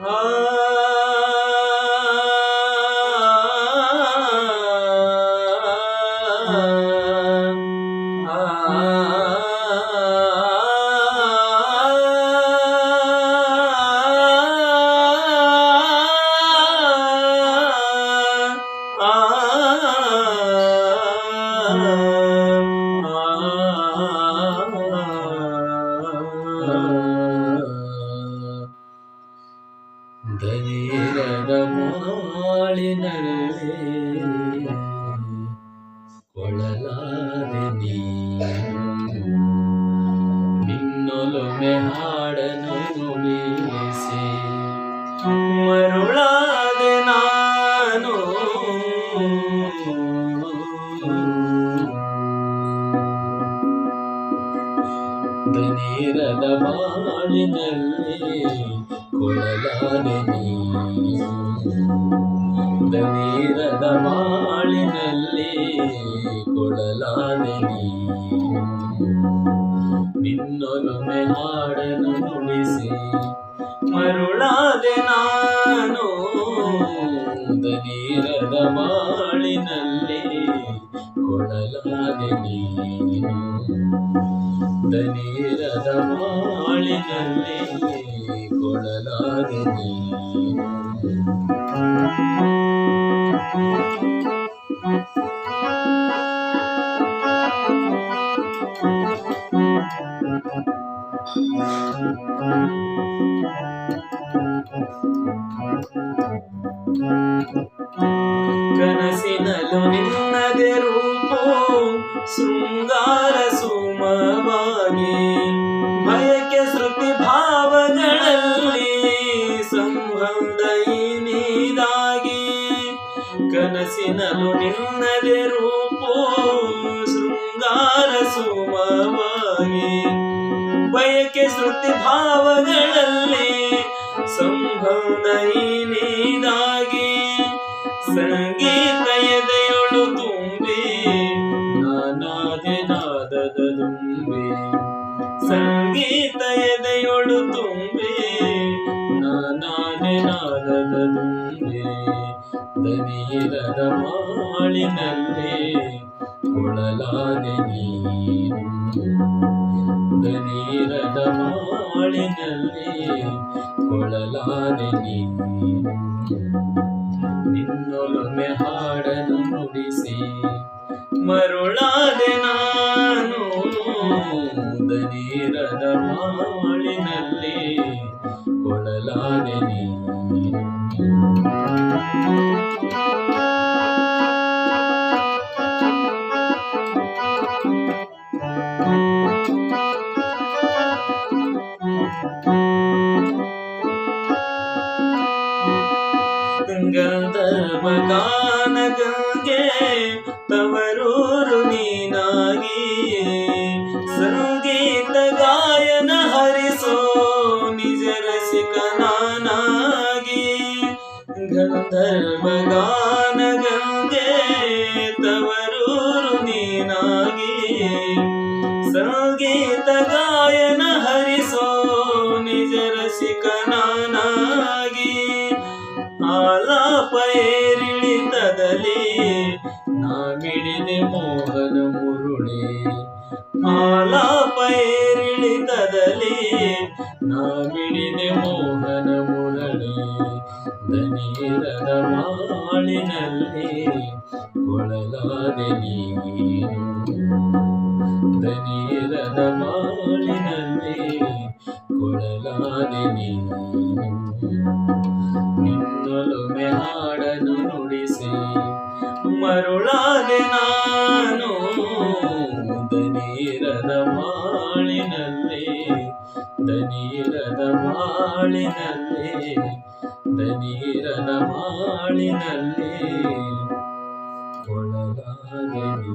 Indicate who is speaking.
Speaker 1: Ah. ದನೇರದ ಮಾಳಿನಲ್ಲಿ ಕೊಳಲಾದೆ ನೀನು ನಿನ್ನೊಲೊಮೆ ಹಾಡನು ಬೀಸಿ ಮರುಳಾದೆ ನಾನು ದನೇರದ ಬಾಳಿನಲ್ಲಿ ಕೊಳಲಾದೆ ನೀನು ದನೇರದ ಬಾಳಿನಲ್ಲಿ ನಿನ್ನೊಲುಮೆ ಹಾಡನು ನುಡಿಸಿ. ಮರುಳಾದೆ ನಾನು ದನೇರದ ಬಾಳಿನಲ್ಲಿ ಕೊಡಲಾದೆ ನೀನು ದನೀರದ ಕೊಳಲಾದೆ ನೀನು ಕನಸಿನಲು ನಿನ್ನದೆ ರೂಪೋ ಶೃಂಗಾರ ಸುಮವಾಗಿ ಭಯಕ್ಕೆ ಕನಸಿನಲು ನಿನ್ನದೆ ರೂಪೋ ಶೃಂಗಾರ ಸುಮವಾಗಿ. ಬಯಕೆ ಶ್ರುತಿ ಭಾವಗಳಲ್ಲಿ ಸಂಬಂಧ ನೈನಾಗಿ. ಸಂಗೀತ ತುಂಬಿ ದನೀರದ ಮಾಳಿನಲ್ಲಿ ಕೊಳಲಾದೆ ನೀನು. ದನಿರದ ಮಾಳಿನಲ್ಲಿ ಕೊಳಲಾದೆ ನೀನು. ನಿನ್ನೊಲೊಮ್ಮೆ ಹಾಡನು ನುಡಿಸಿ ಮರುಳಾದೆ ನಾನು. ದನಿರದ ಮಾಳಿನಲ್ಲಿ ಕೊಳಲಾದೆ ನೀನು ಗಂಧರ್ವ ಗಾನ ಗಂಗೆ ತವರೂರು ನೀನಾಗಿ ಸಂಗೀತ ಗಂಧರ್ವ ಗಾನ ಗಂಗೆ ತವರೂರು ನೀನಾಗಿ. ಸಂಗೀತ ಗಾಯನ ಹರಿಸೋ ನಿಜ ರಸಿಕನಾಗಿ ಆಲಾಪ ಏರಿಳಿತದಲ್ಲಿ ಮೋಹನ ಮುರುಳಿ. ಆಲಾಪ ಏರಿಳಿತದಲ್ಲಿ ದನೀರದ ಮಾಳಿನಲ್ಲಿ ಕೊಳಲಾದೆ ನೀನು. ದನಿರದ ಮಾಳಿನಲ್ಲಿ ಕೊಳಲಾದೆ ನೀನು. ನಿನ್ನೊಲುಮೆ ಹಾಡನು ನುಡಿಸಿ ಮರುಳಾದೆ ನಾನು. ದನಿರದ ಮಾಳಿನಲ್ಲಿ ದನಿರದ ಮಾಳಿನಲ್ಲಿ ದನೀರದ ಮಾಳಿನಲ್ಲಿ ಕೊಳಲಾದೆ ನೀನು.